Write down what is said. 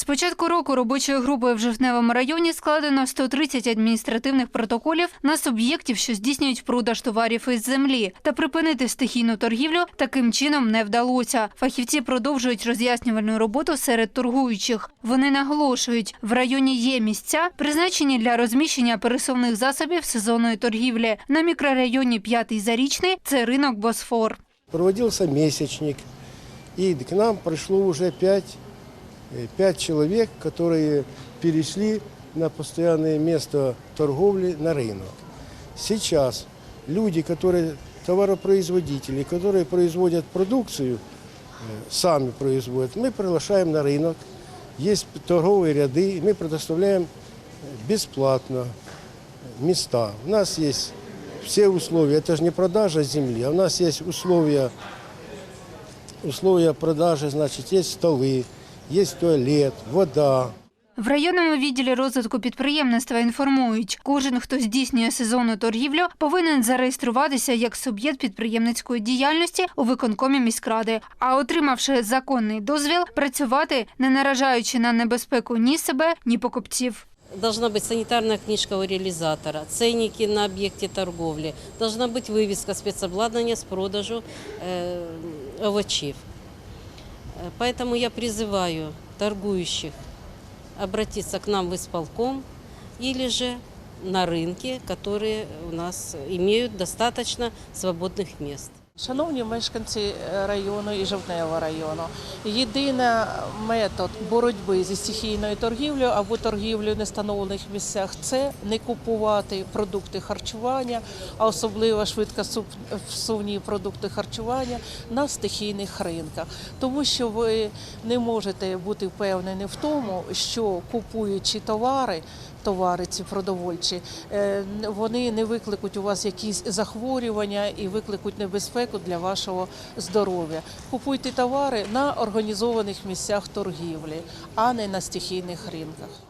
З початку року робочою групою в Жовтневому районі складено 130 адміністративних протоколів на суб'єктів, що здійснюють продаж товарів із землі. Та припинити стихійну торгівлю таким чином не вдалося. Фахівці продовжують роз'яснювальну роботу серед торгуючих. Вони наголошують, в районі є місця, призначені для розміщення пересувних засобів сезонної торгівлі. На мікрорайоні П'ятий Зарічний це ринок Босфор. Проводился месячник, и к нам пришло уже пять, пять человек, которые перешли на постоянное место торговли на рынок. Сейчас люди, которые товаропроизводители, которые производят продукцию, э, сами производят, мы приглашаем на рынок, есть торговые ряды, мы предоставляем бесплатно места. У нас есть все условия, это же не продажа земли, а у нас есть условия, условия продажи, значит, есть столы, есть туалет, вода. В районному відділі розвитку підприємництва інформують, кожен, хто здійснює сезонну торгівлю, повинен зареєструватися як суб'єкт підприємницької діяльності у виконкомі міськради, а отримавши законний дозвіл, працювати, не наражаючи на небезпеку ні себе, ні покупців. Должна быть санитарная книжка у реализатора, ценники на объекте торговли, должна быть вывеска спецобладнания с продажу э, овощей. Э, Поэтому я призываю торгующих обратиться к нам в исполком или же на рынке, которые у нас имеют достаточно свободных мест. Шановні мешканці е, району і Жовтневого району, єдиний метод боротьби зі стихійною торгівлею або торгівлею в нестановлених місцях це не купувати продукти харчування, а особливо швидкосувні продукти харчування на стихійних ринках, тому що ви не можете бути впевнені в тому, що купуючи товари. Товари ці продовольчі, е, вони не викликуть у вас якісь захворювання і викликуть небезпеку для вашого здоров'я. Купуйте товари на організованих місцях торгівлі, а не на стихійних ринках.